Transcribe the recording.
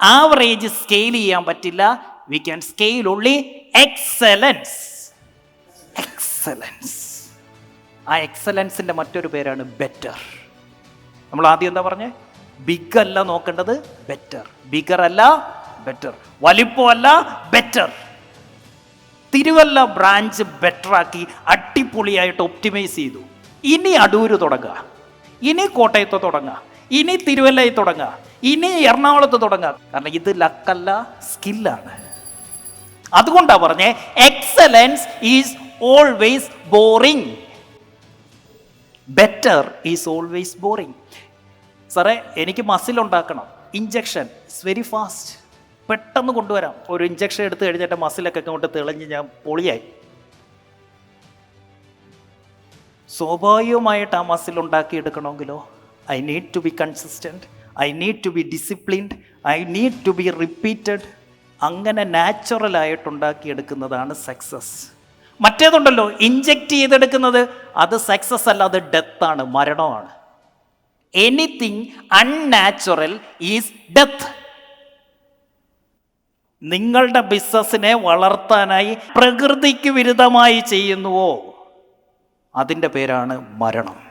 Average scale ചെയ്യാൻ പറ്റില്ല. We can scale only excellence excellence ആ എക്സലൻസിന്റെ മറ്റൊരു പേരാണ് ബെറ്റർ നമ്മൾ ആദ്യം എന്താ പറഞ്ഞേ? ബിഗ് അല്ല നോക്കേണ്ടത് ബെറ്റർ ബിഗർ അല്ല ബെറ്റർ വലിപ്പമല്ല ബെറ്റർ തിരുവല്ല ബ്രാഞ്ച് ബെറ്ററാക്കി അടിപൊളിയായിട്ട് ഒപ്റ്റിമൈസ് ചെയ്തു. ഇനി അടൂര് തുടങ്ങുക. ഇനി കോട്ടയത്ത് തുടങ്ങുക. ഇനി തിരുവല്ലയിൽ തുടങ്ങുക. ഇനി എറണാകുളത്ത് തുടങ്ങാം. കാരണം ഇത് ലക്കല്ല സ്കില്ലാണ്. അതുകൊണ്ടാണ് പറഞ്ഞേ excellence is always boring better is always boring സാറേ എനിക്ക് മസിൽ ഉണ്ടാക്കണം. ഇഞ്ചക്ഷൻ ഇറ്റ്സ് വെരി ഫാസ്റ്റ് പെട്ടെന്ന് കൊണ്ടുവരാം. ഒരു ഇഞ്ചക്ഷൻ എടുത്തു കഴിഞ്ഞിട്ട് മസിലൊക്കെ കൊണ്ട് തെളിഞ്ഞ് ഞാൻ പൊളിയായി. സ്വാഭാവികമായിട്ട് ആ മസിൽ ഉണ്ടാക്കി എടുക്കണമെങ്കിലോ I need to be consistent I need to be disciplined I need to be repeated അങ്ങനെ നാച്ചുറലായിട്ട് ഉണ്ടാക്കിയെടുക്കുന്നതാണ് സക്സസ് മറ്റേതുണ്ടല്ലോ ഇഞ്ചെക്റ്റ് ചെയ്തെടുക്കുന്നത് അത് സക്സസ് അല്ല അത് ഡെത്താണ് മരണമാണ്. എനിത്തിങ് അൺനാച്ചുറൽ ഈസ് ഡെത്ത് നിങ്ങളുടെ ബിസിനസ്സിനെ വളർത്താനായി പ്രകൃതിക്ക് വിരുദ്ധമായി ചെയ്യുന്നുവോ? അതിന്റെ പേരാണ് മരണം.